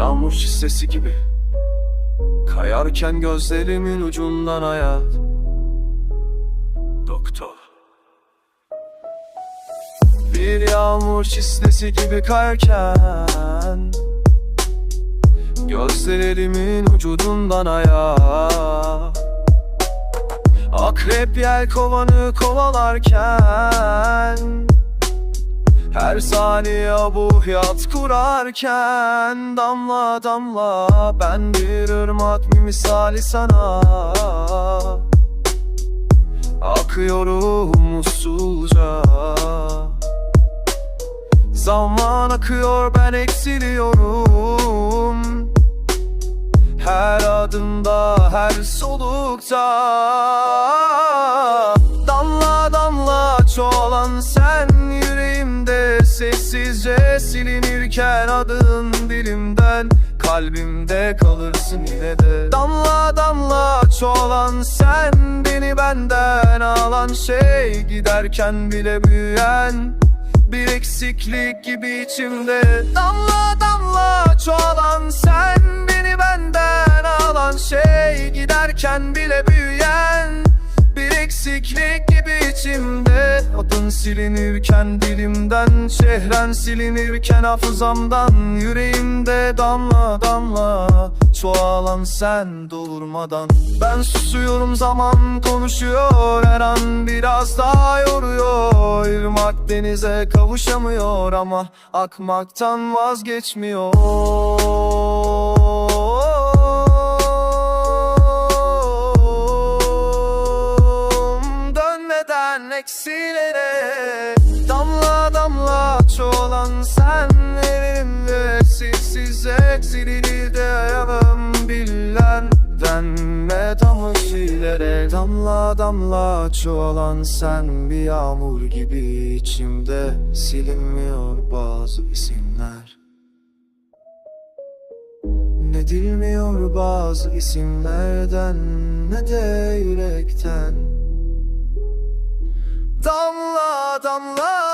Yağmur şişesi gibi. Kayarken gözlerimin ucundan hayat. Doktor. Bir yağmur çislesi gibi kayarken Gözlerimin ucundan hayat. Akrep yel kovanı kovalarken Her saniye bu hayat kurarken Damla damla ben bir ırmak misali sana. Akıyorum mutsuzca Zaman akıyor ben eksiliyorum. Her adımda, her solukta Sessizce silinirken adın dilimden Kalbimde kalırsın yine de. Damla damla çoğalan sen Beni benden alan şey. Giderken bile büyüyen bir eksiklik gibi içimde. Damla damla çoğalan sen Beni benden alan şey. Giderken bile büyüyen Bir eksiklik gibi içimde Adın silinirken dilimden Çehren silinirken hafızamdan Yüreğimde damla damla Çoğalan sen doğurmadan. Ben susuyorum zaman konuşuyor Her an biraz daha yoruyor. Irmak denize kavuşamıyor Ama akmaktan vazgeçmiyor çoğalan sen Elimde sessiz eksilir de ayağım bilen Denme tamışilere Damla damla çoğalan sen. Bir yağmur gibi içimde Silinmiyor bazı isimler. Ne dilmiyor bazı isimlerden ne de yürekten. Damla damla